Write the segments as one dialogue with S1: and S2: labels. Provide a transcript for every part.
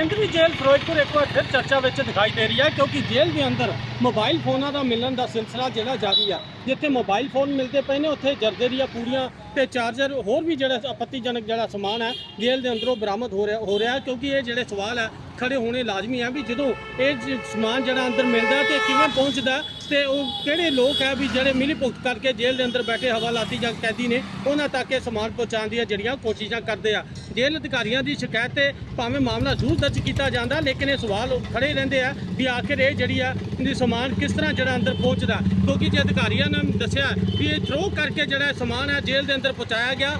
S1: ਕੇਂਦਰੀ ਜੇਲ੍ਹ ਫਿਰੋਜ਼ਪੁਰ ਇੱਕ ਵਾਰ ਫਿਰ ਚਰਚਾ ਵਿੱਚ ਦਿਖਾਈ ਦੇ ਰਹੀ ਹੈ ਕਿਉਂਕਿ ਜੇਲ੍ਹ ਦੇ ਅੰਦਰ ਮੋਬਾਈਲ ਫੋਨਾਂ ਦਾ ਮਿਲਣ ਦਾ ਸਿਲਸਿਲਾ ਜਿਹੜਾ ਜਾਰੀ ਆ, ਜਿੱਥੇ ਮੋਬਾਈਲ ਫੋਨ ਮਿਲਦੇ ਪਏ ਨੇ, ਉੱਥੇ ਜਰਦੇ ਦੀਆਂ ਪੂੜੀਆਂ ਤੇ ਚਾਰਜਰ, ਹੋਰ ਵੀ ਜਿਹੜਾ ਆਪੱਤੀਜਨਕ ਜਿਹੜਾ ਸਮਾਨ ਹੈ, ਜੇਲ੍ਹ ਦੇ ਅੰਦਰੋਂ ਬਰਾਮਦ ਹੋ ਰਿਹਾ ਹੋ ਰਿਹਾ ਕਿਉਂਕਿ ਇਹ ਜਿਹੜੇ ਸਵਾਲ ਹੈ, ਖੜੇ ਹੋਣੇ ਲਾਜ਼ਮੀ ਹੈ ਵੀ ਜਦੋਂ ਇਹ ਸਮਾਨ ਜਿਹੜਾ ਅੰਦਰ ਮਿਲਦਾ ਤੇ ਕਿਵੇਂ ਪਹੁੰਚਦਾ ਤੇ ਉਹ ਕਿਹੜੇ ਲੋਕ ਹੈ ਵੀ ਜਿਹੜੇ ਮਿਲੀ ਭੁਗਤ ਕਰਕੇ ਜੇਲ੍ਹ ਦੇ ਅੰਦਰ ਬੈਠੇ ਹਵਾਲਾਤੀ ਜਾਂ ਕੈਦੀ ਨੇ, ਉਹਨਾਂ ਤੱਕ ਇਹ ਸਮਾਨ ਪਹੁੰਚਾਉਣ ਦੀਆਂ ਜਿਹੜੀਆਂ ਕੋਸ਼ਿਸ਼ਾਂ ਕਰਦੇ ਆ। ਜੇਲ੍ਹ ਅਧਿਕਾਰੀਆਂ ਦੀ ਸ਼ਿਕਾਇਤ ਤੇ ਭਾਵੇਂ ਮਾਮਲਾ ਜ਼ਰੂਰ ਦਰਜ ਕੀਤਾ ਜਾਂਦਾ, ਲੇਕਿਨ ਇਹ ਸਵਾਲ ਖੜੇ ਰਹਿੰਦੇ ਆ ਵੀ ਆਖਿਰ ਇਹ ਜਿਹੜੀ ਆ ਇਹ ਸਮਾਨ ਕਿਸ ਤਰ੍ਹਾਂ ਜਿਹੜਾ ਅੰਦਰ ਪਹੁੰਚਦਾ। ਕਿਉਂਕਿ ਜੇ ਅਧਿਕਾਰੀਆਂ ਨੇ ਦੱਸਿਆ ਵੀ ਇਹ ਥਰੋ ਕਰਕੇ ਜਿਹੜਾ ਸਮਾਨ ਹੈ ਜੇਲ੍ਹ ਦੇ ਅੰਦਰ ਪਹੁੰਚਾਇਆ ਗਿਆ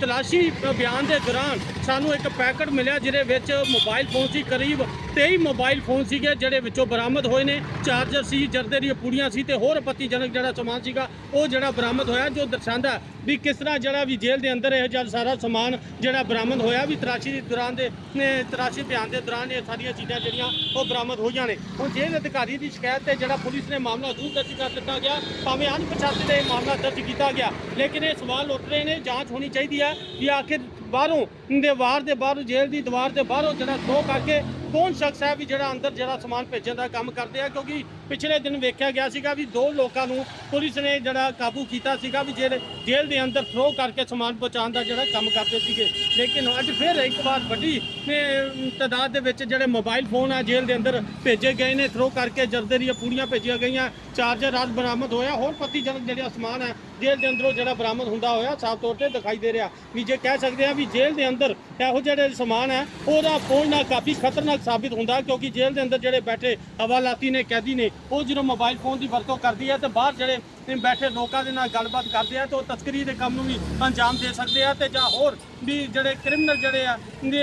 S1: ਤਲਾਸ਼ੀ ਅਭਿਆਨ ਦੇ ਦੌਰਾਨ ਸਾਨੂੰ ਇੱਕ ਪੈਕਟ ਮਿਲਿਆ, ਜਿਹਦੇ ਵਿੱਚ ਮੋਬਾਈਲ ਫੋਨ ਸੀ, ਕਰੀਬ 23 ਮੋਬਾਈਲ ਫੋਨ ਸੀਗੇ ਜਿਹੜੇ ਵਿੱਚੋਂ ਬਰਾਮਦ ਹੋਏ ਨੇ। ਚਾਰਜਰ ਸੀ, ਜਰਦੇ ਦੀਆਂ ਪੂੜੀਆਂ ਸੀ ਤੇ ਹੋਰ ਆਪੱਤੀਜਨਕ ਜਿਹੜਾ ਸਮਾਨ ਸੀਗਾ, ਉਹ ਜਿਹੜਾ ਬਰਾਮਦ ਹੋਇਆ, ਜੋ ਦਰਸਾਉਂਦਾ ਵੀ ਕਿਸ ਤਰ੍ਹਾਂ ਜਿਹੜਾ ਵੀ ਜੇਲ੍ਹ ਦੇ ਅੰਦਰ ਇਹ ਜਦ ਸਾਰਾ ਸਮਾਨ ਜਿਹੜਾ ਬਰਾਮਦ ਹੋਇਆ, ਵੀ ਤਰਾਸ਼ੀ ਦੇ ਦੌਰਾਨ ਦੇ ਤਰਾਸ਼ੀ ਅਭਿਆਨ ਦੇ ਦੌਰਾਨ ਇਹ ਸਾਰੀਆਂ ਚੀਜ਼ਾਂ ਜਿਹੜੀਆਂ, ਉਹ ਬਰਾਮਦ ਹੋਈਆਂ ਨੇ। ਹੁਣ ਜੇਲ੍ਹ ਅਧਿਕਾਰੀ ਦੀ ਸ਼ਿਕਾਇਤ ਤੇ ਜਿਹੜਾ ਪੁਲਿਸ ਨੇ ਮਾਮਲਾ ਜ਼ਰੂਰ ਦਰਜ ਕਰ ਦਿੱਤਾ ਗਿਆ, ਭਾਵੇਂ ਅਣਪਛਾਤੇ ਦੇ ਮਾਮਲਾ ਦਰਜ ਕੀਤਾ ਗਿਆ, ਲੇਕਿਨ ਇਹ ਸਵਾਲ ਉੱਠ ਰਹੇ ਨੇ, ਜਾਂਚ ਹੋਣੀ ਚਾਹੀਦੀ ਹੈ ਕਿ ਆਖਿਰ ਬਾਹਰੋਂ, ਦੇ ਵਾਰ ਦੇ ਬਾਹਰੋਂ, ਜੇਲ੍ਹ ਦੀ ਦੀਵਾਰ ਦੇ ਬਾਹਰੋਂ ਜਿਹੜਾ ਥਰੋ ਕਰਕੇ ਕੌਣ ਸ਼ਖਸ ਹੈ ਵੀ ਜਿਹੜਾ ਅੰਦਰ ਜਿਹੜਾ ਸਮਾਨ ਭੇਜਣ ਦਾ ਕੰਮ ਕਰਦੇ ਆ? ਕਿਉਂਕਿ ਪਿਛਲੇ ਦਿਨ ਵੇਖਿਆ ਗਿਆ ਸੀਗਾ ਵੀ ਦੋ ਲੋਕਾਂ ਨੂੰ ਪੁਲਿਸ ਨੇ ਜਿਹੜਾ ਕਾਬੂ ਕੀਤਾ ਸੀਗਾ ਵੀ ਜਿਹੜੇ ਜੇਲ੍ਹ ਦੇ ਅੰਦਰ ਥਰੋ ਕਰਕੇ ਸਮਾਨ ਪਹੁੰਚਾਉਣ ਦਾ ਜਿਹੜਾ ਕੰਮ ਕਰਦੇ ਸੀਗੇ। ਲੇਕਿਨ ਅੱਜ ਫਿਰ ਇੱਕ ਵਾਰ ਵੱਡੀ ਅਮ, ਤਾਦਾਦ ਦੇ ਵਿੱਚ ਜਿਹੜੇ ਮੋਬਾਈਲ ਫੋਨ ਆ ਜੇਲ੍ਹ ਦੇ ਅੰਦਰ ਭੇਜੇ ਗਏ ਨੇ ਥਰੋ ਕਰਕੇ ਜਰਦੇ ਦੀਆਂ ਪੂੜੀਆਂ ਭੇਜੀਆਂ ਗਈਆਂ ਚਾਰਜਰ ਰਾਤ ਬਰਾਮਦ ਹੋਇਆ ਹੋਰ ਪੱਤੀਜਨਕ ਜਿਹੜਾ ਸਮਾਨ ਹੈ ਜੇਲ੍ਹ ਦੇ ਅੰਦਰੋਂ ਜਿਹੜਾ ਬਰਾਮਦ ਹੁੰਦਾ ਹੋਇਆ, ਸਾਫ਼ ਤੌਰ ਤੇ ਦਿਖਾਈ ਦੇ ਰਿਹਾ ਵੀ ਜੇ ਕਹਿ ਸਕਦੇ ਆ ਵੀ ਜੇਲ੍ਹ ਦੇ ਅੰਦਰ ਇਹੋ ਜਿਹੜੇ ਸਮਾਨ ਹੈ, ਉਹਦਾ ਪਹੁੰਚਣਾ ਕਾਫੀ ਖਤਰਨਾਕ ਸਾਬਿਤ ਹੁੰਦਾ ਕਿਉਂਕਿ ਜੇਲ੍ਹ ਦੇ ਅੰਦਰ ਜਿਹੜੇ ਬੈਠੇ ਹਵਾਲਾਤੀ ਨੇ, ਕੈਦੀ ਨੇ, ਉਹ ਜਦੋਂ ਮੋਬਾਈਲ ਫੋਨ ਦੀ ਵਰਤੋਂ ਕਰਦੀ ਹੈ ਤੇ ਬਾਹਰ ਜਿਹੜੇ ਬੈਠੇ ਲੋਕਾਂ ਦੇ ਨਾਲ ਗੱਲਬਾਤ ਕਰਦੇ ਆ ਤੇ ਉਹ ਤਸਕਰੀ ਦੇ ਕੰਮ ਨੂੰ ਵੀ ਅੰਜਾਮ ਦੇ ਸਕਦੇ ਆ ਤੇ ਜਾਂ ਹੋਰ ਵੀ ਜਿਹੜੇ ਕ੍ਰਿਮੀਨਲ ਜਿਹੜੇ ਆ ਦੇ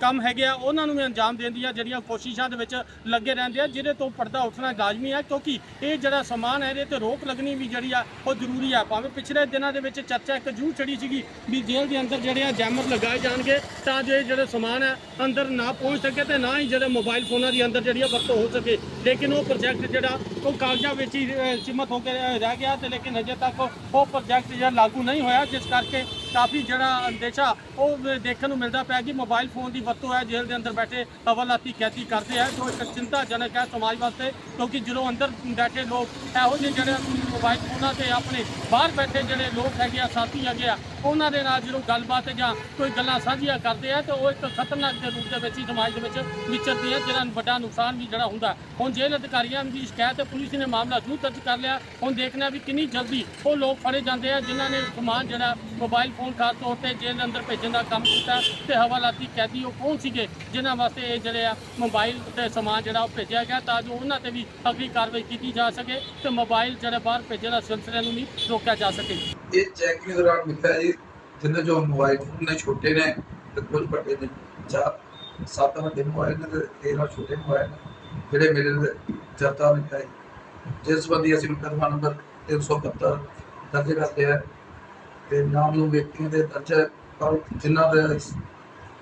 S1: ਕੰਮ ਹੈਗੇ ਆ ਉਹਨਾਂ ਨੂੰ ਵੀ ਅੰਜਾਮ ਦੇਣ ਦੀਆਂ ਜਿਹੜੀਆਂ ਕੋਸ਼ਿਸ਼ਾਂ ਦੇ ਵਿੱਚ ਲੱਗੇ ਰਹਿੰਦੇ ਆ ਜਿਹਦੇ ਤੋਂ ਪਰਦਾ ਉੱਠਣਾ ਲਾਜ਼ਮੀ ਹੈ ਕਿਉਂਕਿ ਇਹ ਜਿਹੜਾ ਸਮਾਨ ਹੈ ਇਹਦੇ ਤੇ ਰੋਕ ਲੱਗਣੀ ਵੀ ਜਿਹੜੀ ਆ ਉਹ ਜ਼ਰੂਰੀ ਆ। ਭਾਵੇਂ ਪਿਛਲੇ ਦਿਨਾਂ ਦੇ ਵਿੱਚ ਚਰਚਾ ਇੱਕ ਜੂ ਚੜੀ ਸੀਗੀ ਵੀ ਜੇਲ੍ਹ ਦੇ ਅੰਦਰ ਜਿਹੜੇ ਆ ਜੈਮਰ ਲਗਾਏ ਜਾਣਗੇ ਤਾਂ ਜੋ ਇਹ ਜਿਹੜੇ ਸਮਾਨ ਹੈ ਅੰਦਰ ਨਾ ਪਹੁੰਚ ਸਕੇ ਤੇ ਨਾ ਹੀ ਜਿਹੜੇ ਮੋਬਾਈਲ ਫੋਨਾਂ ਦੀ ਅੰਦਰ ਜਿਹੜੀ ਆ ਵਰਤੋਂ ਹੋ ਸਕੇ। ਲੇਕਿਨ ਉਹ ਪ੍ਰੋਜੈਕਟ ਜਿਹੜਾ ਉਹ ਕਾਗਜ਼ਾਂ ਵਿੱਚ ਹੀ ਅਹ, ਸੀਮਤ ਹੋ ਕੇ ਰਹਿ ਗਿਆ ਤੇ ਲੇਕਿਨ ਅਜੇ ਤੱਕ ਉਹ ਪ੍ਰੋਜੈਕਟ ਜਿਹੜਾ ਲਾਗੂ ਨਹੀਂ ਹੋਇਆ, ਜਿਸ ਕਰਕੇ ਕਾਫੀ ਜਿਹੜਾ ਅੰਦੇਸ਼ਾ ਉਹ ਦੇਖਣ ਨੂੰ ਮਿਲਦਾ ਪਿਆ ਕਿ ਮੋਬਾਈਲ ਫੋਨ ਦੀ ਵਰਤੋਂ ਹੈ, ਜੇਲ੍ਹ ਦੇ ਅੰਦਰ ਬੈਠੇ ਹਵਾਲਾਤੀ ਕੈਦੀ ਕਰਦੇ ਆ, ਜੋ ਇੱਕ ਚਿੰਤਾਜਨਕ ਹੈ ਸਮਾਜ ਵਾਸਤੇ, ਕਿਉਂਕਿ ਜਦੋਂ ਅੰਦਰ ਬੈਠੇ ਲੋਕ ਇਹੋ ਜਿਹੇ ਜਿਹੜੇ ਮੋਬਾਈਲ ਫੋਨਾਂ ਤੇ ਆਪਣੇ ਬਾਹਰ ਬੈਠੇ ਜਿਹੜੇ ਲੋਕ ਹੈਗੇ ਆ, ਸਾਥੀ ਹੈਗੇ ਆ ਉਹਨਾਂ ਦੇ ਨਾਲ ਜਦੋਂ ਗੱਲਬਾਤ ਜਾਂ ਕੋਈ ਗੱਲਾਂ ਸਾਂਝੀਆਂ ਕਰਦੇ ਆ ਤਾਂ ਉਹ ਇੱਕ ਖਤਰਨਾਕ ਦੇ ਰੂਪ ਦੇ ਵਿੱਚ ਹੀ ਸਮਾਜ ਦੇ ਵਿੱਚ ਵਿਚਰਦੇ ਹੈ ਜਿਹਨਾਂ ਨੂੰ ਵੱਡਾ ਨੁਕਸਾਨ ਵੀ ਜਿਹੜਾ ਹੁੰਦਾ। ਹੁਣ ਜੇਲ੍ਹ ਅਧਿਕਾਰੀਆਂ ਦੀ ਸ਼ਿਕਾਇਤ ਤੇ ਪੁਲਿਸ ਨੇ ਮਾਮਲਾ ਜ਼ਰੂਰ ਦਰਜ ਕਰ ਲਿਆ। ਹੁਣ ਦੇਖਣਾ ਵੀ ਕਿੰਨੀ ਜਲਦੀ ਉਹ ਲੋਕ ਫੜੇ ਜਾਂਦੇ ਆ, ਜਿਨ੍ਹਾਂ ਨੇ ਸਮਾਨ ਜਿਹੜਾ ਮੋਬਾਈਲ ਫੋਨ ਖਾਸ ਤੌਰ ਤੇ ਜੇਲ੍ਹ ਦੇ ਅੰਦਰ ਭੇਜਣ ਦਾ ਕੰਮ ਕੀਤਾ ਤੇ ਹਵਾਲਾਤੀ ਕੈਦੀ ਉਹ ਕੌਣ ਸੀਗੇ, ਜਿਨ੍ਹਾਂ ਵਾਸਤੇ ਇਹ ਜਿਹੜੇ ਆ ਮੋਬਾਈਲ ਤੇ ਸਮਾਨ ਜਿਹੜਾ ਉਹ ਭੇਜਿਆ ਗਿਆ ਤਾਂ ਜੋ ਉਹਨਾਂ ਤੇ ਵੀ ਅਗਲੀ ਕਾਰਵਾਈ ਕੀਤੀ ਜਾ ਸਕੇ ਤੇ ਮੋਬਾਈਲ ਜਿਹੜੇ ਬਾਹਰ ਭੇਜਣ ਦਾ ਸਿਲਸਿਲੇ ਨੂੰ ਵੀ ਰੋਕਿਆ ਜਾ ਸਕੇ।
S2: ਇਹ ਚੈਕਿੰਗ ਦੌਰਾਨ ਮਿਲਿਆ ਜੀ, ਜਿੰਨੇ ਜੋ ਮੋਬਾਈਲ ਫੋਨ ਨੇ ਛੋਟੇ ਨੇ ਤੇ ਕੁਝ ਵੱਡੇ ਨੇ ਚਾਰ ਸੱਤ ਵੱਡੇ ਮੋਬਾਈਲ ਨੇ ਤੇ ਤੇਰਾਂ ਛੋਟੇ ਮੋਬਾਈਲ ਨੇ, ਜਿਹੜੇ ਮੇਰੇ ਜਰਤਾ ਵਿੱਚ ਆਏ ਜਿਸ ਸੰਬੰਧੀ ਅਸੀਂ ਮੁਕੱਦਮਾ ਨੰਬਰ 372 ਦਰਜ ਕਰਦੇ ਆ ਤੇ ਨਾਮ ਨੂੰ ਵਿਅਕਤੀਆਂ ਦੇ ਦਰਜ ਹੈ ਪਰ ਜਿਨ੍ਹਾਂ ਦੇ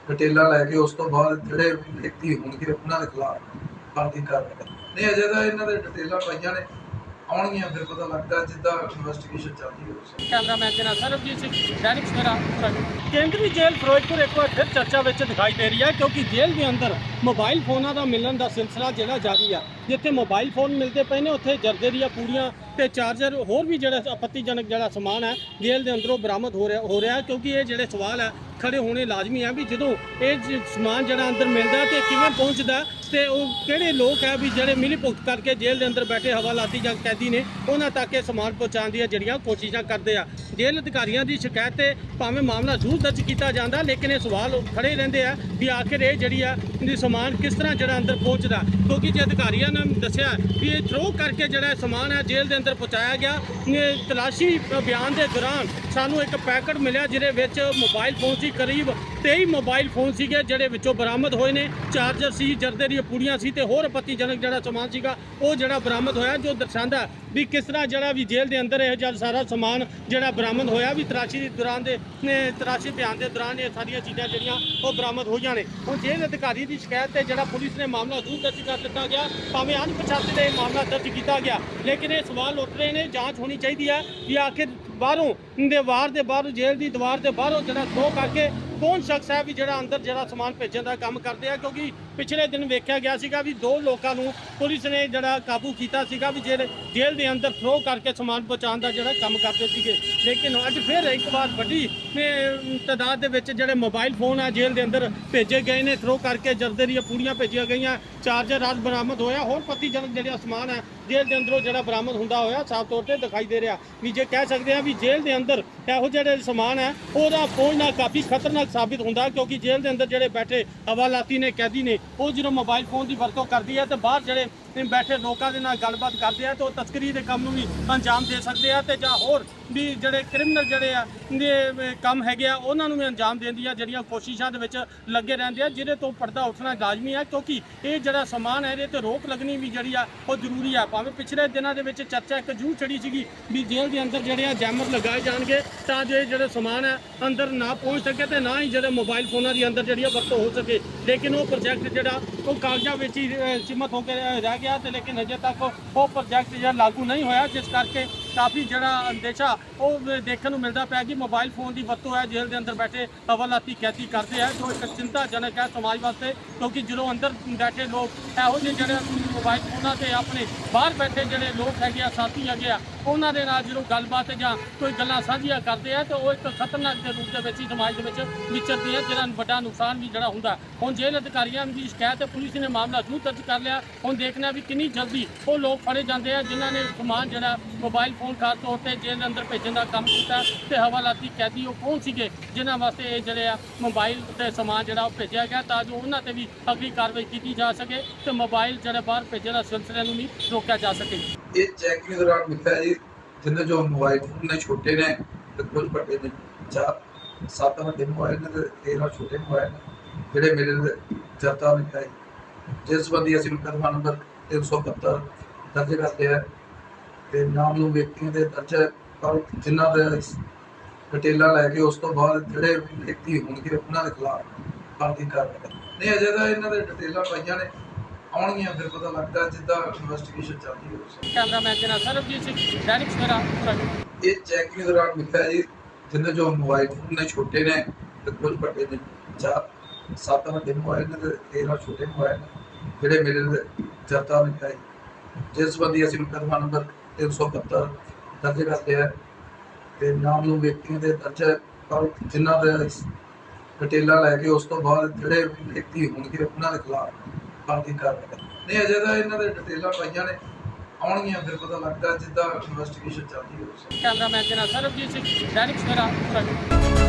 S2: ਡਿਟੇਲਾਂ ਲੈ ਕੇ ਉਸ ਤੋਂ ਬਾਅਦ ਜਿਹੜੇ ਵਿਅਕਤੀ ਹੋਣਗੇ, ਉਹਨਾਂ ਦੇ ਖਿਲਾਫ ਬਣਦੀ ਕਾਰਵਾਈ ਨਹੀਂ, ਅਜੇ ਤਾਂ ਇਹਨਾਂ ਦੇ ਡਿਟੇਲਾਂ ਪਾਈਆਂ ਨੇ। ਆਉਣਗੀਆਂ, ਫਿਰ ਪਤਾ ਲੱਗਦਾ ਜਿੱਦਾਂ ਇਨਵੈਸਟੀਗੇਸ਼ਨ ਚੱਲਦੀ ਹੈ
S1: ਕੈਮਰਾਮੈਨ ਦੇ ਨਾਲ ਸਰਬਜੀਤ ਸਿੰਘ ਦੈਨਿਕ ਸਵੇਰਾ ਕੇਂਦਰੀ ਜੇਲ੍ਹ ਫਿਰੋਜ਼ਪੁਰ ਇੱਕ ਵਾਰ ਫਿਰ ਚਰਚਾ ਵਿੱਚ ਦਿਖਾਈ ਦੇ ਰਹੀ ਹੈ, ਕਿਉਂਕਿ ਜੇਲ੍ਹ ਦੇ ਅੰਦਰ ਮੋਬਾਈਲ ਫੋਨਾਂ ਦਾ ਮਿਲਣ ਦਾ ਸਿਲਸਿਲਾ ਜਿਹੜਾ ਜਾਰੀ ਆ, ਜਿੱਥੇ ਮੋਬਾਈਲ ਫੋਨ ਮਿਲਦੇ ਪਏ ਨੇ, ਉੱਥੇ ਜਰਦੇ ਦੀਆਂ ਪੂਰੀਆਂ ਤੇ ਚਾਰਜਰ ਹੋਰ ਵੀ ਜਿਹੜਾ ਆਪੱਤੀਜਨਕ ਜਿਹੜਾ ਸਮਾਨ ਹੈ, ਜੇਲ੍ਹ ਦੇ ਅੰਦਰੋਂ ਬਰਾਮਦ ਹੋ ਰਿਹਾ ਹੋ ਰਿਹਾ ਕਿਉਂਕਿ ਇਹ ਜਿਹੜੇ ਸਵਾਲ ਹੈ, ਖੜੇ ਹੋਣੇ ਲਾਜ਼ਮੀ ਹੈ ਵੀ ਜਦੋਂ ਇਹ ਸਮਾਨ ਜਿਹੜਾ ਅੰਦਰ ਮਿਲਦਾ ਤੇ ਕਿਵੇਂ ਪਹੁੰਚਦਾ ਤੇ ਉਹ ਕਿਹੜੇ ਲੋਕ ਹੈ ਵੀ ਜਿਹੜੇ ਮਿਲੀ ਭੁਗਤ ਕਰਕੇ ਜੇਲ੍ਹ ਦੇ ਅੰਦਰ ਬੈਠੇ ਹਵਾਲਾਤੀ ਜਾਂ ਕੈਦੀ ਨੇ, ਉਹਨਾਂ ਤੱਕ ਇਹ ਸਮਾਨ ਪਹੁੰਚਾਉਣ ਦੀਆਂ ਜਿਹੜੀਆਂ ਕੋਸ਼ਿਸ਼ਾਂ ਕਰਦੇ ਆ। ਜੇਲ੍ਹ ਅਧਿਕਾਰੀਆਂ ਦੀ ਸ਼ਿਕਾਇਤ ਤੇ ਭਾਵੇਂ ਮਾਮਲਾ ਜ਼ਰੂਰ ਦਰਜ ਕੀਤਾ ਜਾਂਦਾ, ਲੇਕਿਨ ਇਹ ਸਵਾਲ ਖੜੇ ਰਹਿੰਦੇ ਆ ਵੀ ਆਖਿਰ ਇਹ ਜਿਹੜੀ ਆ ਇਹ ਸਮਾਨ ਕਿਸ ਤਰ੍ਹਾਂ ਜਿਹੜਾ ਅੰਦਰ ਪਹੁੰਚਦਾ। ਕਿਉਂਕਿ ਜੇ ਅਧਿਕਾਰੀਆਂ ਨੇ ਦੱਸਿਆ ਵੀ ਇਹ ਥਰੋ ਕਰਕੇ ਜਿਹੜਾ ਸਮਾਨ ਹੈ ਜੇਲ੍ਹ ਦੇ ਅੰਦਰ ਪਹੁੰਚਾਇਆ ਗਿਆ ਤਲਾਸ਼ੀ ਅਭਿਆਨ ਦੇ ਦੌਰਾਨ ਸਾਨੂੰ ਇੱਕ ਪੈਕਟ ਮਿਲਿਆ, ਜਿਹਦੇ ਵਿੱਚ ਮੋਬਾਈਲ ਫੋਨ ਸੀ, ਕਰੀਬ 23 ਮੋਬਾਈਲ ਫੋਨ ਸੀਗੇ ਜਿਹੜੇ ਵਿੱਚੋਂ ਬਰਾਮਦ ਹੋਏ ਨੇ। ਚਾਰਜਰ ਸੀ, ਜਰਦੇ ਦੀਆਂ ਪੂੜੀਆਂ ਸੀ ਤੇ ਹੋਰ ਆਪੱਤੀਜਨਕ ਜਿਹੜਾ ਸਮਾਨ ਸੀਗਾ, ਉਹ ਜਿਹੜਾ ਬਰਾਮਦ ਹੋਇਆ, ਜੋ ਦਰਸਾਉਂਦਾ ਵੀ ਕਿਸ ਤਰ੍ਹਾਂ ਜਿਹੜਾ ਵੀ ਜੇਲ੍ਹ ਦੇ ਅੰਦਰ ਇਹ ਜਦ ਸਾਰਾ ਸਮਾਨ ਜਿਹੜਾ ਬਰਾਮਦ ਹੋਇਆ, ਵੀ ਤਰਾਸ਼ੀ ਦੇ ਦੌਰਾਨ ਦੇ ਤਰਾਸ਼ੀ ਅਭਿਆਨ ਦੇ ਦੌਰਾਨ ਇਹ ਸਾਰੀਆਂ ਚੀਜ਼ਾਂ ਜਿਹੜੀਆਂ ਉਹ ਬਰਾਮਦ ਹੋਈਆਂ ਨੇ। ਹੁਣ ਜੇਲ੍ਹ ਅਧਿਕਾਰੀ ਦੀ ਸ਼ਿਕਾਇਤ ਤੇ ਜਿਹੜਾ ਪੁਲਿਸ ਨੇ ਮਾਮਲਾ ਜ਼ਰੂਰ ਦਰਜ ਕਰ ਦਿੱਤਾ ਗਿਆ, ਭਾਵੇਂ ਅਣਪਛਾਤੇ ਦੇ ਮਾਮਲਾ ਦਰਜ ਕੀਤਾ ਗਿਆ, ਲੇਕਿਨ ਇਹ ਸਵਾਲ ਉੱਠ ਰਹੇ ਨੇ, ਜਾਂਚ ਹੋਣੀ ਚਾਹੀਦੀ ਹੈ ਕਿ ਆਖਿਰ ਬਾਹਰੋਂ ਦੇ ਵਾਰ ਦੇ ਬਾਹਰੋਂ, ਜੇਲ੍ਹ ਦੀ ਦੀਵਾਰ ਦੇ ਬਾਹਰੋਂ ਜਿਹੜਾ ਥਰੋ ਕਰਕੇ ਕੌਣ ਸ਼ਖਸ ਹੈ ਵੀ ਜਿਹੜਾ ਅੰਦਰ ਜਿਹੜਾ ਸਮਾਨ ਭੇਜਣ ਦਾ ਕੰਮ ਕਰਦੇ ਆ? ਕਿਉਂਕਿ ਪਿਛਲੇ ਦਿਨ ਵੇਖਿਆ ਗਿਆ ਸੀਗਾ ਵੀ ਦੋ ਲੋਕਾਂ ਨੂੰ ਪੁਲਿਸ ਨੇ ਜਿਹੜਾ ਕਾਬੂ ਕੀਤਾ ਸੀਗਾ ਵੀ ਜਿਹੜੇ ਜੇਲ੍ਹ ਦੇ ਅੰਦਰ ਥਰੋ ਕਰਕੇ ਸਮਾਨ ਪਹੁੰਚਾਉਣ ਦਾ ਜਿਹੜਾ ਕੰਮ ਕਰਦੇ ਸੀਗੇ। ਲੇਕਿਨ ਅੱਜ ਫਿਰ ਇੱਕ ਵਾਰ ਵੱਡੀ ਅਮ, ਤਾਦਾਦ ਦੇ ਵਿੱਚ ਜਿਹੜੇ ਮੋਬਾਈਲ ਫੋਨ ਆ ਜੇਲ੍ਹ ਦੇ ਅੰਦਰ ਭੇਜੇ ਗਏ ਨੇ। ਥਰੋ ਕਰਕੇ ਜਰਦੇ ਦੀਆਂ ਪੂੜੀਆਂ ਭੇਜੀਆਂ ਗਈਆਂ। ਚਾਰਜਰ ਰਾਤ ਬਰਾਮਦ ਹੋਇਆ। ਹੋਰ ਪਤੀਜਨਕ ਜਿਹੜਾ ਸਮਾਨ ਹੈ ਜੇਲ੍ਹ ਦੇ ਅੰਦਰੋਂ ਜਿਹੜਾ ਬਰਾਮਦ ਹੁੰਦਾ ਹੋਇਆ, ਸਾਫ਼ ਤੌਰ ਤੇ ਦਿਖਾਈ ਦੇ ਰਿਹਾ। ਵੀ ਜੇ ਕਹਿ ਸਕਦੇ ਆ ਵੀ ਜੇਲ੍ਹ ਦੇ ਅੰਦਰ ਇਹੋ ਜਿਹੜੇ ਸਮਾਨ ਹੈ, ਉਹਦਾ ਪਹੁੰਚਣਾ ਕਾਫੀ ਖਤਰਨਾਕ ਸਾਬਿਤ ਹੁੰਦਾ ਕਿਉਂਕਿ ਜੇਲ੍ਹ ਦੇ ਅੰਦਰ ਜਿਹੜੇ ਬੈਠੇ ਹਵਾਲਾਤੀ ਨੇ, ਕੈਦੀ ਨੇ, ਉਹ ਜਦੋਂ ਮੋਬਾਈਲ ਫੋਨ ਦੀ ਵਰਤੋਂ ਕਰਦੀ ਹੈ ਤੇ ਬਾਹਰ ਜਿਹੜੇ ਬੈਠੇ ਲੋਕਾਂ ਦੇ ਨਾਲ ਗੱਲਬਾਤ ਕਰਦੇ ਆ ਤੇ ਉਹ ਤਸਕਰੀ ਦੇ ਕੰਮ ਨੂੰ ਵੀ ਅੰਜਾਮ ਦੇ ਸਕਦੇ ਆ ਤੇ ਜਾਂ ਹੋਰ ਵੀ ਜਿਹੜੇ ਕ੍ਰਿਮੀਨਲ ਜਿਹੜੇ ਆ ਦੇ ਕੰਮ ਹੈਗੇ ਆ ਉਹਨਾਂ ਨੂੰ ਵੀ ਅੰਜਾਮ ਦੇਣ ਦੀਆਂ ਜਿਹੜੀਆਂ ਕੋਸ਼ਿਸ਼ਾਂ ਦੇ ਵਿੱਚ ਲੱਗੇ ਰਹਿੰਦੇ ਆ ਜਿਹਦੇ ਤੋਂ ਪਰਦਾ ਉੱਠਣਾ ਲਾਜ਼ਮੀ ਹੈ ਕਿਉਂਕਿ ਇਹ ਜਿਹੜਾ ਸਮਾਨ ਹੈ ਇਹਦੇ ਤੇ ਰੋਕ ਲੱਗਣੀ ਵੀ ਜਿਹੜੀ ਆ ਉਹ ਜ਼ਰੂਰੀ ਆ। ਭਾਵੇਂ ਪਿਛਲੇ ਦਿਨਾਂ ਦੇ ਵਿੱਚ ਚਰਚਾ ਇੱਕ ਜੂ ਚੜੀ ਸੀਗੀ ਵੀ ਜੇਲ੍ਹ ਦੇ ਅੰਦਰ ਜਿਹੜੇ ਆ ਜੈਮਰ ਲਗਾਏ ਜਾਣਗੇ ਤਾਂ ਜੋ ਇਹ ਜਿਹੜੇ ਸਮਾਨ ਹੈ ਅੰਦਰ ਨਾ ਪਹੁੰਚ ਸਕੇ ਤੇ ਨਾ ਹੀ ਜਿਹੜੇ ਮੋਬਾਈਲ ਫੋਨਾਂ ਦੀ ਅੰਦਰ ਜਿਹੜੀ ਆ ਵਰਤੋਂ ਹੋ ਸਕੇ। ਲੇਕਿਨ ਉਹ ਪ੍ਰੋਜੈਕਟ ਜਿਹੜਾ ਉਹ ਕਾਗਜ਼ਾਂ ਵਿੱਚ ਹੀ ਅਹ, ਸੀਮਤ ਹੋ ਕੇ ਰਹਿ ਰਹਿ ਗਿਆ ਤੇ ਲੇਕਿਨ ਅਜੇ ਤੱਕ ਉਹ ਪ੍ਰੋਜੈਕਟ ਜਿਹੜਾ ਲਾਗੂ ਨਹੀਂ ਹੋਇਆ ਜਿਸ ਕਰਕੇ ਕਾਫੀ ਜਿਹੜਾ ਅੰਦੇਸ਼ਾ ਉਹ ਦੇਖਣ ਨੂੰ ਮਿਲਦਾ ਪਿਆ ਕਿ ਮੋਬਾਈਲ ਫੋਨ ਦੀ ਵਰਤੋਂ ਹੈ, ਜੇਲ੍ਹ ਦੇ ਅੰਦਰ ਬੈਠੇ ਹਵਾਲਾਤੀ ਕੈਦੀ ਕਰਦੇ ਆ। ਜੋ ਇੱਕ ਚਿੰਤਾਜਨਕ ਹੈ ਸਮਾਜ ਵਾਸਤੇ, ਕਿਉਂਕਿ ਜਦੋਂ ਅੰਦਰ ਬੈਠੇ ਲੋਕ ਇਹੋ ਜਿਹੇ ਜਿਹੜੇ ਮੋਬਾਈਲ ਫੋਨਾਂ ਤੇ ਆਪਣੇ ਬਾਹਰ ਬੈਠੇ ਜਿਹੜੇ ਲੋਕ ਹੈਗੇ ਆ, ਸਾਥੀ ਹੈਗੇ ਆ ਉਹਨਾਂ ਦੇ ਨਾਲ ਜਦੋਂ ਗੱਲਬਾਤ ਜਾਂ ਕੋਈ ਗੱਲਾਂ ਸਾਂਝੀਆਂ ਕਰਦੇ ਆ, ਤਾਂ ਉਹ ਇੱਕ ਖਤਰਨਾਕ ਦੇ ਰੂਪ ਦੇ ਵਿੱਚ ਹੀ ਸਮਾਜ ਦੇ ਵਿੱਚ ਵਿਚਰਦੇ ਆ ਜਿਹੜਾ ਵੱਡਾ ਨੁਕਸਾਨ ਵੀ ਜਿਹੜਾ ਹੁੰਦਾ। ਹੁਣ ਜੇਲ੍ਹ ਅਧਿਕਾਰੀਆਂ ਦੀ ਸ਼ਿਕਾਇਤ ਹੈ ਪੁਲਿਸ ਨੇ ਮਾਮਲਾ ਜ਼ਰੂਰ ਦਰਜ ਕਰ ਲਿਆ। ਹੁਣ ਦੇਖਣਾ ਵੀ ਕਿੰਨੀ ਜਲਦੀ ਉਹ ਲੋਕ ਫੜੇ ਜਾਂਦੇ ਆ, ਜਿਨ੍ਹਾਂ ਨੇ ਸਮਾਨ ਜਿਹੜਾ ਮੋਬਾਈਲ ਫੋਨ, ਖਾਸ ਤੌਰ ਤੇ ਜੇਲ੍ਹ ਦੇ ਅੰਦਰ ਭੇਜਣ ਦਾ ਕੰਮ ਕੀਤਾ ਤੇ ਹਵਾਲਾਤੀ ਕੈਦੀ ਉਹ ਕੌਣ ਸੀਗੇ, ਜਿਨ੍ਹਾਂ ਵਾਸਤੇ ਇਹ ਜਿਹੜੇ ਆ ਮੋਬਾਈਲ ਤੇ ਸਮਾਨ ਜਿਹੜਾ ਉਹ ਭੇਜਿਆ ਗਿਆ, ਤਾਂ ਜੋ ਉਹਨਾਂ ਤੇ ਵੀ ਅਗਲੀ ਕਾਰਵਾਈ ਕੀਤੀ ਜਾ ਸਕੇ ਤੇ ਮੋਬਾਈਲ ਜਿਹੜੇ ਬਾਹਰ ਭੇਜਣ ਦਾ ਸਿਲਸਿਲੇ ਨੂੰ ਵੀ ਰੋਕਿਆ ਜਾ ਸਕੇ।
S2: ਇਹ ਚੈਕਿੰਗ ਦੌਰਾਨ ਮਿੱਥਿਆ ਜੀ, ਜਿੰਨੇ ਜੋ ਮੋਬਾਈਲ ਫੋਨ ਨੇ ਛੋਟੇ ਨੇ, ਤੇ ਕੁਝ ਵੱਡੇ ਨੇ, ਚਾਰ, ਸੱਤ ਵੱਡੇ ਮੋਬਾਈਲ ਨੇ ਤੇ ਤੇਰਾਂ ਛੋਟੇ ਮੋਬਾਈਲ ਨੇ, ਜਿਹੜੇ ਮੇਰੇ ਜਰਤਾ ਵਿੱਚ ਆਏ ਜਿਸ ਸੰਬੰਧੀ ਅਸੀਂ ਮੁਕੱਦਮਾ ਨੰਬਰ 372 ਦਰਜ ਕਰਦੇ ਆ, ਤੇ ਨਾਮ ਨੂੰ ਵਿਅਕਤੀਆਂ ਦੇ ਦਰਜ ਪਰ ਜਿਨ੍ਹਾਂ ਦੇ ਡਿਟੇਲਾਂ ਲੈ ਕੇ ਉਸ ਤੋਂ ਬਾਅਦ ਜਿਹੜੇ ਵਿਅਕਤੀ ਹੋਣਗੇ, ਉਹਨਾਂ ਦੇ ਖਿਲਾਫ ਬਣਦੀ ਕਾਰਵਾਈ ਨਹੀਂ, ਅਜੇ ਤਾਂ ਇਹਨਾਂ ਦੇ ਡਿਟੇਲਾਂ ਪਾਈਆਂ ਨੇ। ਆਉਣਗੀਆਂ ਫਿਰ ਪਤਾ ਲੱਗਦਾ ਜਿੱਦਾਂ ਇਨਵੈਸਟੀਗੇਸ਼ਨ ਚੱਲਦੀ ਹੋਵੇ
S1: ਕੈਮਰਾਮੈਨ ਦੇ ਨਾਲ ਸਰਬਜੀਤ ਸਿੰਘ ਦੈਨਿਕ ਸਵੇਰਾ
S2: ਇਹ ਚੈਕਿੰਗ ਦੌਰਾਨ ਮਿੱਥਿਆ ਜੀ ਜਿੰਨੇ ਜੋ ਮੋਬਾਈਲ ਫੋਨ ਨੇ ਛੋਟੇ ਨੇ ਤੇ ਕੁਝ ਵੱਡੇ ਨੇ। ਚਾਰ ਸੱਤ ਵੱਡੇ ਮੋਬਾਈਲ ਨੇ ਤੇ ਤੇਰਾਂ ਛੋਟੇ ਮੋਬਾਈਲ ਨੇ ਜਿਹੜੇ ਮੇਰੇ ਵਿੱਚ ਆਏ ਜਿਸ ਸੰਬੰਧੀ ਅਸੀਂ ਮੁਕੱਦਮਾ ਨੰਬਰ 372 ਦਰਜ ਕਰਦੇ ਆ ਤੇ ਨਾਮ ਨੂੰ ਵਿਅਕਤੀਆਂ ਦੇ ਦਰਜ ਪਰ ਜਿਨ੍ਹਾਂ ਦੇ ਡਿਟੇਲਾਂ ਲੈ ਕੇ ਉਸ ਤੋਂ ਬਾਅਦ ਜਿਹੜੇ ਵਿਅਕਤੀ ਹੋਣਗੇ ਉਹਨਾਂ ਦੇ ਖਿਲਾਫ ਬਣਦੀ ਕਾਰਵਾਈ ਨਹੀਂ, ਅਜੇ ਤਾਂ ਇਹਨਾਂ ਦੇ ਡਿਟੇਲਾਂ ਪਾਈਆਂ ਨੇ। ਆਉਣਗੀਆਂ, ਫਿਰ ਪਤਾ ਲੱਗਦਾ ਜਿੱਦਾਂ ਇਨਵੈਸਟੀਗੇਸ਼ਨ ਚੱਲਦੀ ਹੋਵੇ
S1: ਕੈਮਰਾਮੈਨ ਦੇ ਨਾਲ ਸਰਬਜੀਤ ਸਿੰਘ, ਦੈਨਿਕ ਸਵੇਰਾ ਖਰੜ